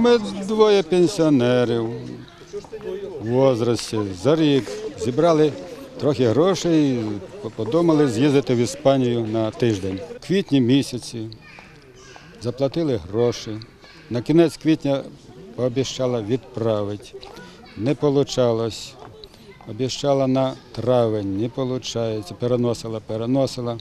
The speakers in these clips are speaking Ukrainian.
Ми двоє пенсіонерів в возрасті за рік зібрали трохи грошей, подумали з'їздити в Іспанію на тиждень. В квітні місяці заплатили гроші. На кінець квітня пообіцяла відправити. Не вийшло. Обіцяла на травень, не виходить. Переносила, переносила.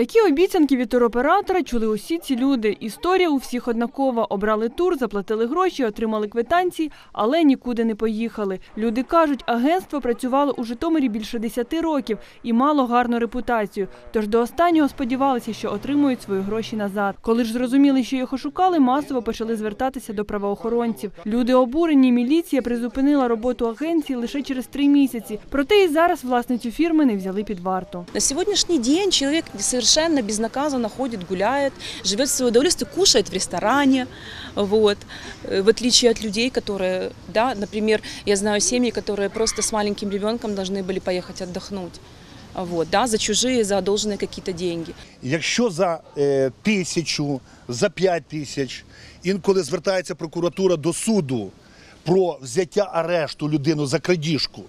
Такі обіцянки від туроператора чули усі ці люди. Історія у всіх однакова. Обрали тур, заплатили гроші, отримали квитанції, але нікуди не поїхали. Люди кажуть, агентство працювало у Житомирі більше 10 років і мало гарну репутацію. Тож до останнього сподівалися, що отримують свої гроші назад. Коли ж зрозуміли, що їх ошукали, масово почали звертатися до правоохоронців. Люди обурені, міліція призупинила роботу агенції лише через три місяці. Проте і зараз власницю фірми не взяли під варту. На сегодняшний день человек совершенно безнаказанно ходит, гуляет, живет в свое удовольствие, кушает в ресторане, вот, Э, в отличие от людей, которые, да, например, я знаю семьи, которые просто с маленьким ребенком должны были поехать отдохнуть, вот, да, за чужие, за одолженные какие-то деньги. Якщо за е, тисячу, за п'ять тисяч інколи звертається прокуратура до суду про взяття арешту людину за крадіжку,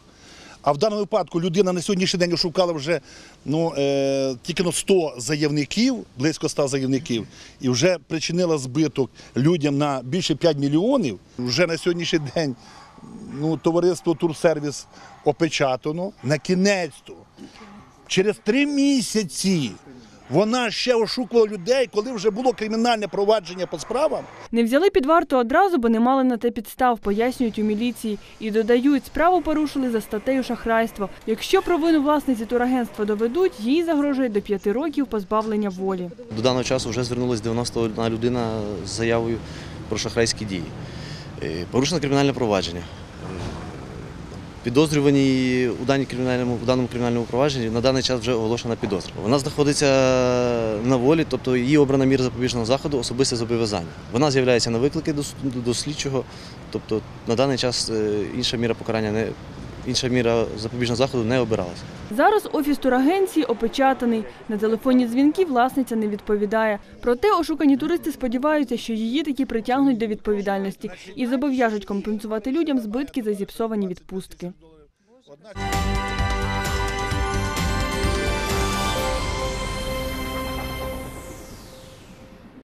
а в даному випадку людина на сьогоднішній день ошукала вже ну, е, тільки на 100 заявників, близько 100 заявників, і вже причинила збиток людям на більше 5 мільйонів. Вже на сьогоднішній день ну, товариство Турсервіс опечатано. На кінець-то через три місяці вона ще ошукувала людей, коли вже було кримінальне провадження по справам. Не взяли під варту одразу, бо не мали на те підстав, пояснюють у міліції. І додають, справу порушили за статтею шахрайство. Якщо провину власниці турагентства доведуть, їй загрожує до п'яти років позбавлення волі. До даного часу вже звернулася 91 людина з заявою про шахрайські дії. Е, Порушено кримінальне провадження. Підозрювані у, у даному кримінальному провадженні на даний час вже оголошена підозра. Вона знаходиться на волі, тобто її обрана міра запобіжного заходу особисте зобов'язання. Вона з'являється на виклики до, до слідчого, тобто на даний час е, інша міра покарання не інша міра запобіжного заходу не обиралася. Зараз офіс турагенції опечатаний. На телефонні дзвінки власниця не відповідає. Проте ошукані туристи сподіваються, що її таки притягнуть до відповідальності і зобов'яжуть компенсувати людям збитки за зіпсовані відпустки.